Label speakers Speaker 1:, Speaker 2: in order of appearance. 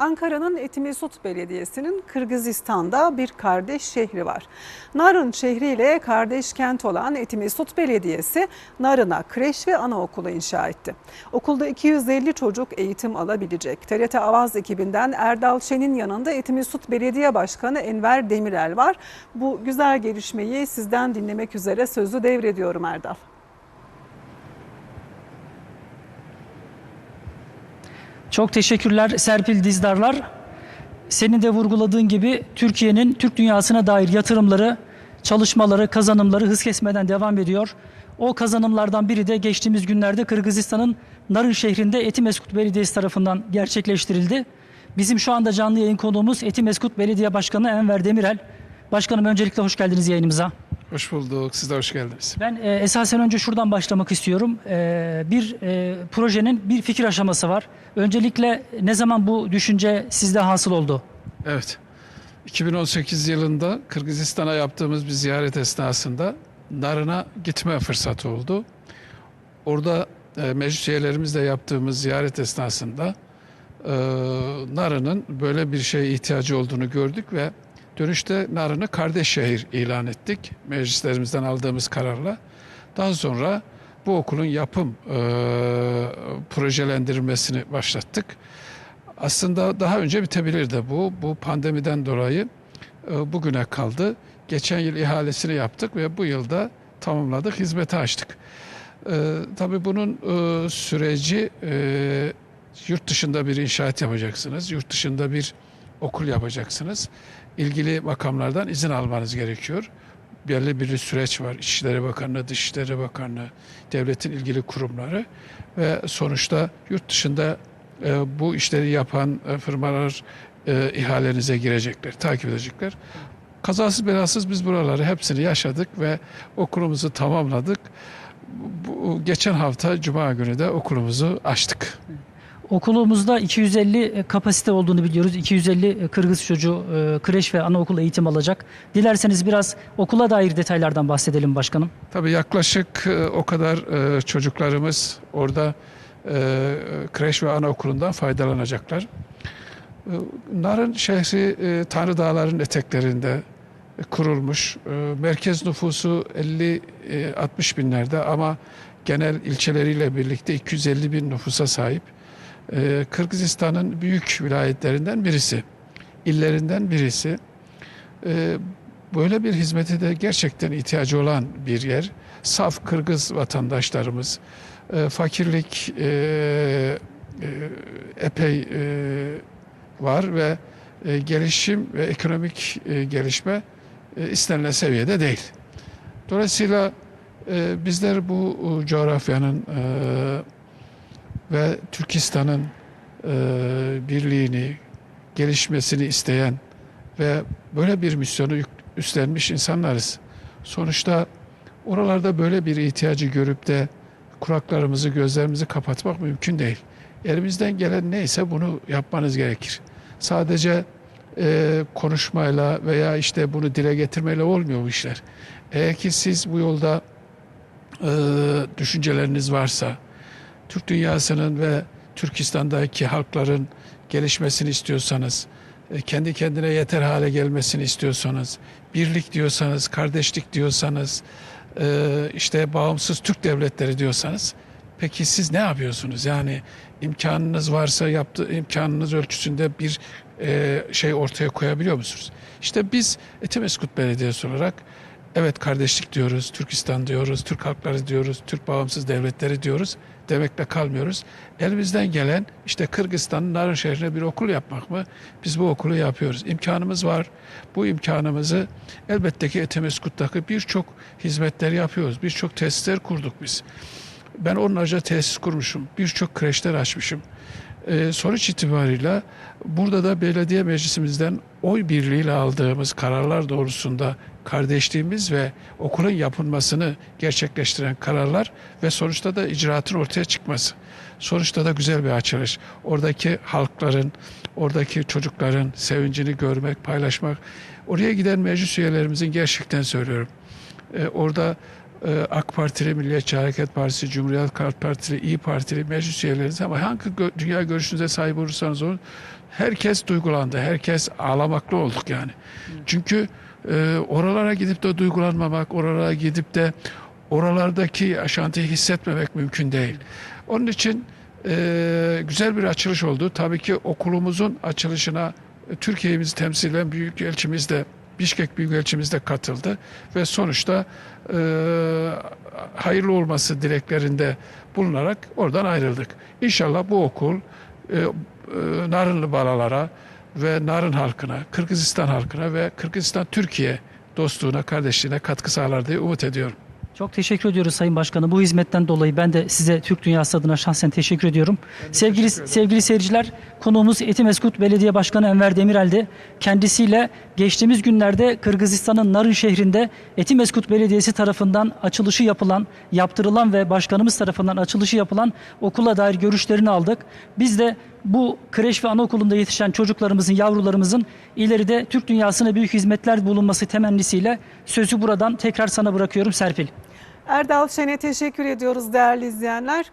Speaker 1: Ankara'nın Etimesut Belediyesi'nin Kırgızistan'da bir kardeş şehri var. Narın şehriyle kardeş kent olan Etimesut Belediyesi Narın'a kreş ve anaokulu inşa etti. Okulda 250 çocuk eğitim alabilecek. TRT Avaz ekibinden Erdal Şen'in yanında Etimesut Belediye Başkanı Enver Demirel var. Bu güzel gelişmeyi sizden dinlemek üzere sözü devrediyorum Erdal.
Speaker 2: Çok teşekkürler Serpil Dizdarlar. Senin de vurguladığın gibi Türkiye'nin Türk dünyasına dair yatırımları, çalışmaları, kazanımları hız kesmeden devam ediyor. O kazanımlardan biri de geçtiğimiz günlerde Kırgızistan'ın Narın şehrinde Etimeskut Belediyesi tarafından gerçekleştirildi. Bizim şu anda canlı yayın konuğumuz Etimeskut Belediye Başkanı Enver Demirel. Başkanım öncelikle hoş geldiniz yayınımıza.
Speaker 3: Hoş bulduk. Siz de hoş geldiniz.
Speaker 2: Ben e, esasen önce şuradan başlamak istiyorum. E, bir e, projenin bir fikir aşaması var. Öncelikle ne zaman bu düşünce sizde hasıl oldu?
Speaker 3: Evet. 2018 yılında Kırgızistan'a yaptığımız bir ziyaret esnasında Narın'a gitme fırsatı oldu. Orada e, meclis üyelerimizle yaptığımız ziyaret esnasında e, Narın'ın böyle bir şeye ihtiyacı olduğunu gördük ve dönüşte Narın'ı kardeş şehir ilan ettik. Meclislerimizden aldığımız kararla. Daha sonra bu okulun yapım e, projelendirilmesini başlattık. Aslında daha önce bitebilirdi bu. Bu pandemiden dolayı e, bugüne kaldı. Geçen yıl ihalesini yaptık ve bu yılda tamamladık, hizmete açtık. E, tabii bunun e, süreci e, yurt dışında bir inşaat yapacaksınız, yurt dışında bir okul yapacaksınız. İlgili makamlardan izin almanız gerekiyor. Belli bir süreç var. İçişleri Bakanlığı, Dışişleri Bakanlığı, devletin ilgili kurumları ve sonuçta yurt dışında e, bu işleri yapan e, firmalar e, ihalenize girecekler, takip edecekler. Kazasız belasız biz buraları hepsini yaşadık ve okulumuzu tamamladık. Bu, geçen hafta Cuma günü de okulumuzu açtık.
Speaker 2: Okulumuzda 250 kapasite olduğunu biliyoruz. 250 Kırgız çocuğu e, kreş ve anaokul eğitim alacak. Dilerseniz biraz okula dair detaylardan bahsedelim başkanım.
Speaker 3: Tabii yaklaşık e, o kadar e, çocuklarımız orada e, kreş ve anaokulundan faydalanacaklar. E, Narın şehri e, Tanrı Dağları'nın eteklerinde e, kurulmuş. E, merkez nüfusu 50-60 binlerde ama genel ilçeleriyle birlikte 250 bin nüfusa sahip. E, Kırgızistan'ın büyük vilayetlerinden birisi, illerinden birisi. E, böyle bir hizmete de gerçekten ihtiyacı olan bir yer. Saf Kırgız vatandaşlarımız, e, fakirlik epey var ve gelişim ve ekonomik gelişme istenilen seviyede değil. Dolayısıyla bizler bu coğrafyanın e, ve Türkistan'ın e, birliğini, gelişmesini isteyen ve böyle bir misyonu üstlenmiş insanlarız. Sonuçta oralarda böyle bir ihtiyacı görüp de kulaklarımızı, gözlerimizi kapatmak mümkün değil. Elimizden gelen neyse bunu yapmanız gerekir. Sadece e, konuşmayla veya işte bunu dile getirmeyle olmuyor bu işler. Eğer ki siz bu yolda e, düşünceleriniz varsa, Türk dünyasının ve Türkistan'daki halkların gelişmesini istiyorsanız, e, kendi kendine yeter hale gelmesini istiyorsanız, birlik diyorsanız, kardeşlik diyorsanız, e, işte bağımsız Türk devletleri diyorsanız, peki siz ne yapıyorsunuz? Yani imkanınız varsa yaptığı imkanınız ölçüsünde bir e, şey ortaya koyabiliyor musunuz? İşte biz Etimeskut Belediyesi olarak evet kardeşlik diyoruz, Türkistan diyoruz, Türk halkları diyoruz, Türk bağımsız devletleri diyoruz demekle kalmıyoruz. Elimizden gelen işte Kırgızistan'ın Narın şehrine bir okul yapmak mı? Biz bu okulu yapıyoruz. İmkanımız var. Bu imkanımızı elbette ki Etimeskut'taki birçok hizmetleri yapıyoruz. Birçok tesisler kurduk biz. Ben onlarca tesis kurmuşum. Birçok kreşler açmışım. Ee, sonuç itibariyle burada da belediye meclisimizden oy birliğiyle aldığımız kararlar doğrusunda kardeşliğimiz ve okulun yapılmasını gerçekleştiren kararlar ve sonuçta da icraatın ortaya çıkması. Sonuçta da güzel bir açılış. Oradaki halkların, oradaki çocukların sevincini görmek, paylaşmak. Oraya giden meclis üyelerimizin gerçekten söylüyorum. Ee, orada AK Partili, Milliyetçi Hareket Partisi, Cumhuriyet Halk Partili, İyi Partili meclis üyeleriniz ama hangi gö- dünya görüşünüze sahip olursanız olun herkes duygulandı. Herkes ağlamaklı olduk yani. Çünkü e, oralara gidip de duygulanmamak, oralara gidip de oralardaki yaşantıyı hissetmemek mümkün değil. Onun için e, güzel bir açılış oldu. Tabii ki okulumuzun açılışına e, Türkiye'mizi temsil eden Büyükelçimiz de Bişkek Büyükelçimiz de katıldı ve sonuçta e, hayırlı olması dileklerinde bulunarak oradan ayrıldık. İnşallah bu okul e, e, Narınlı balalara ve Narın halkına, Kırgızistan halkına ve Kırgızistan Türkiye dostluğuna, kardeşliğine katkı sağlar diye umut ediyorum.
Speaker 2: Çok teşekkür ediyoruz Sayın Başkanım. Bu hizmetten dolayı ben de size Türk Dünyası adına şahsen teşekkür ediyorum. sevgili
Speaker 3: teşekkür
Speaker 2: sevgili seyirciler, konuğumuz Etimeskut Belediye Başkanı Enver Demirel'di. Kendisiyle geçtiğimiz günlerde Kırgızistan'ın Narın şehrinde Etimeskut Belediyesi tarafından açılışı yapılan, yaptırılan ve başkanımız tarafından açılışı yapılan okula dair görüşlerini aldık. Biz de bu kreş ve anaokulunda yetişen çocuklarımızın, yavrularımızın ileride Türk dünyasına büyük hizmetler bulunması temennisiyle sözü buradan tekrar sana bırakıyorum Serpil.
Speaker 1: Erdal Şen'e teşekkür ediyoruz değerli izleyenler.